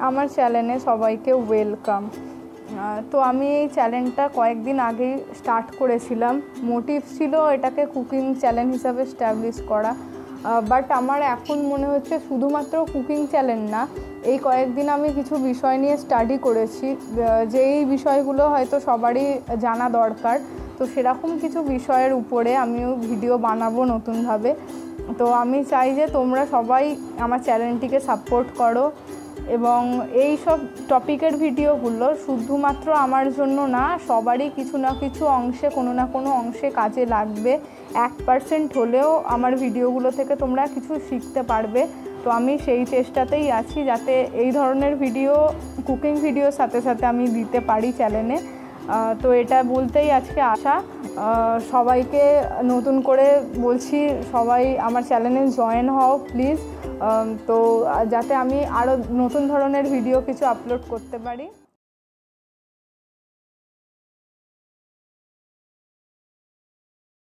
আমার চ্যানেলে সবাইকে ওয়েলকাম তো আমি এই চ্যানেলটা কয়েকদিন আগেই স্টার্ট করেছিলাম। মোটিভ ছিল এটাকে কুকিং চ্যানেল হিসাবে স্ট্যাবলিশ করা। বাট আমার এখন মনে হচ্ছে শুধুমাত্র কুকিং চ্যানেল না, এই কয়েকদিন আমি কিছু বিষয় নিয়ে স্টাডি করেছি। যেই বিষয়গুলো হয়তো সবারই জানা দরকার। তো সেরকম কিছু বিষয়ের উপরে আমিও ভিডিও বানাবো নতুনভাবে। তো আমি চাই যে তোমরা সবাই আমার চ্যানেলটিকে সাপোর্ট করো। এবং এই সব টপিকের ভিডিওগুলো শুধুমাত্র আমার জন্য না, সবারই কিছু না কিছু অংশে, কোনো না কোনো অংশে কাজে লাগবে। এক পার্সেন্ট হলেও আমার ভিডিওগুলো থেকে তোমরা কিছু শিখতে পারবে। তো আমি সেই চেষ্টাতেই আছি যাতে এই ধরনের ভিডিও, কুকিং ভিডিওর সাথে সাথে আমি দিতে পারি চ্যানেলে তো এটা বলতেই আজকে আসা সবাইকে নতুন করে বলছি, সবাই আমার চ্যানেলে জয়েন হও প্লিজ তো যাতে আমি আরও নতুন ধরনের ভিডিও কিছু আপলোড করতে পারি।